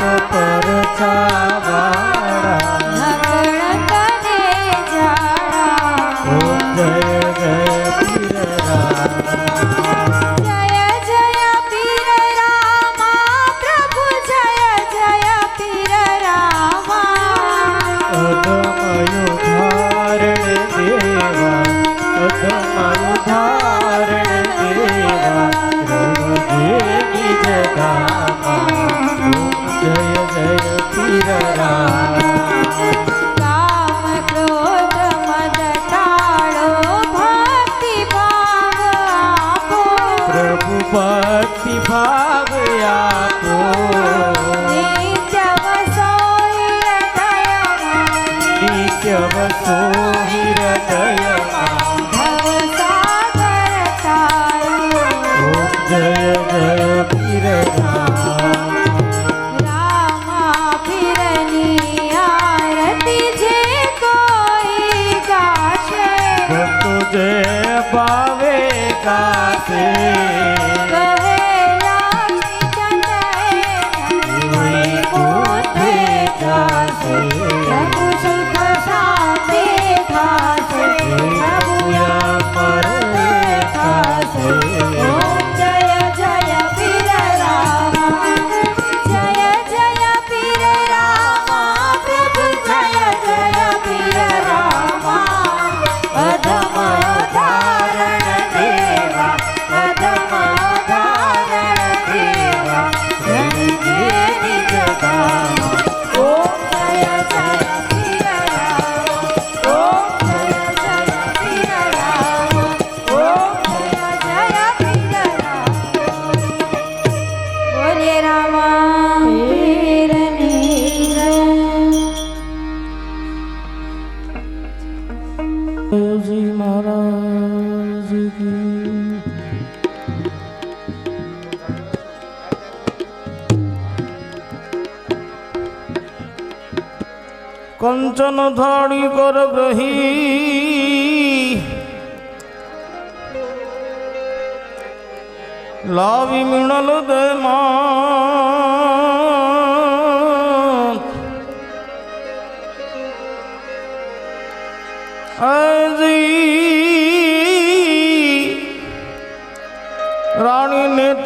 Papa. Kanchan ধরি কর গ্রহী লাভি মৃণল দে মা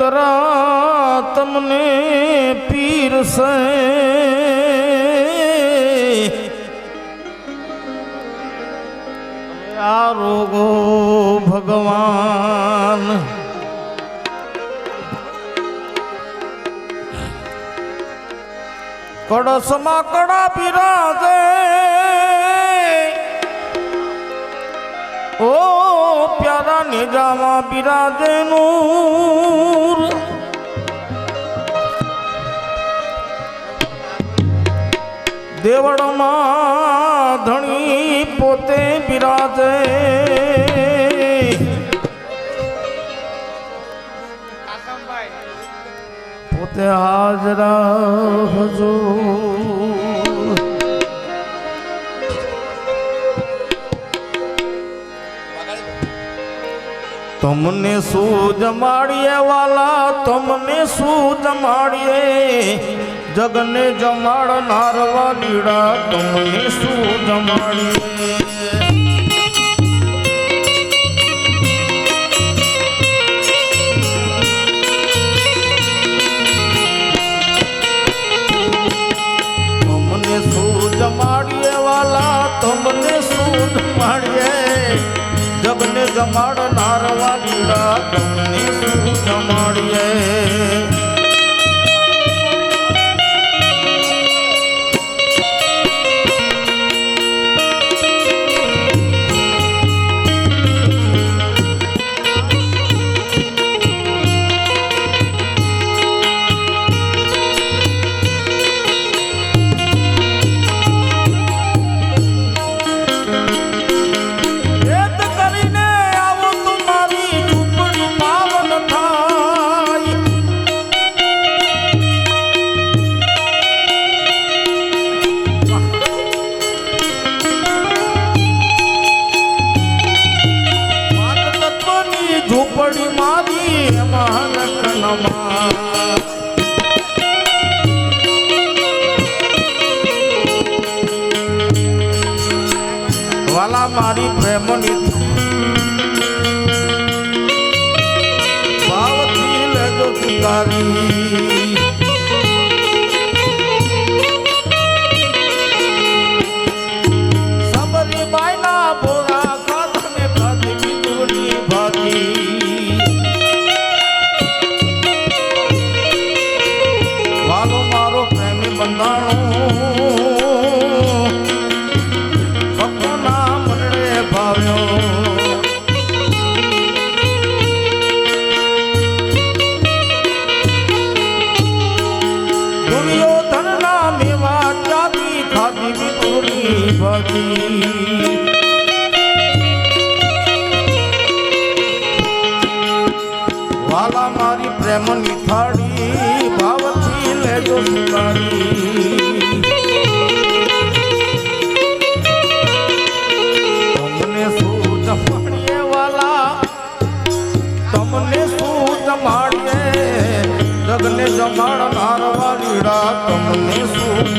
કરા તમને પીર સે આ રોગો ભગવાન કડસમાં કડા પીરા દે નેજામાં બિરાજે નૂર. દેવડમાં ધણી પોતે બિરાજે. પોતે હાજરા હજૂર તમને શું જમાડીએ વાલા, તમને શું જમાડીએ જગને જમાડનાર દીડા, તમને શું જમાડીએ તમને શું જમાડ મારી પ્રેમની ભાવથી લેજો સ્વીકારી ભાજી વાલા મારી પ્રેમની થાળી ભાવથી લેજો તમને શું જમાડીએ વાલા, તમને શું જમાડીએ જગને જમાડનાર વાલીડા, તમને શું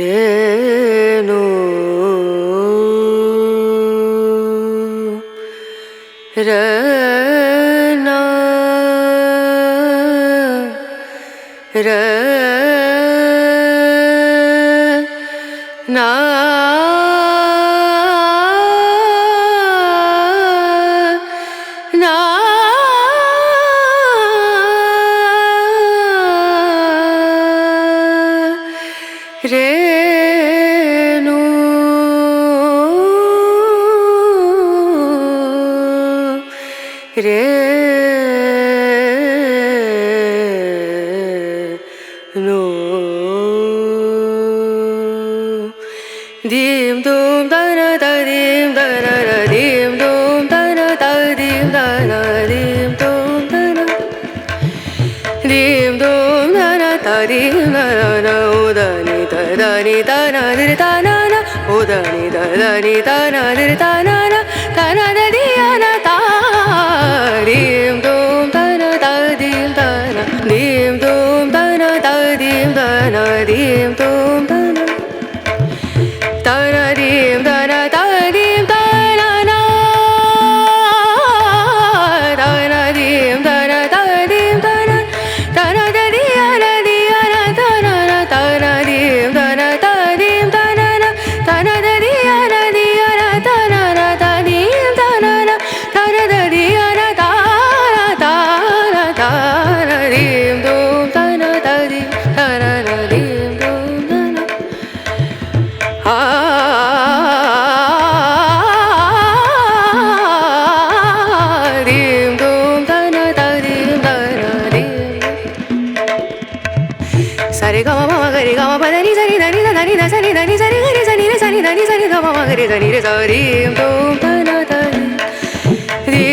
Renu Rana Rana dim dum da na da dim da na na dim dum da na da dim da na dim dum da na. Dim dum da na da dim da na na o da ni da da ni da na di da na na o da ni da da ni da na di da na na da na da ma ga re ga ma pa da ni sa ni da ni da ni da sa ni da ni sa ni ga re sa ni re sa ni da ni sa ni ga ma ma ga re sa ni re sa ri do pa na ta ni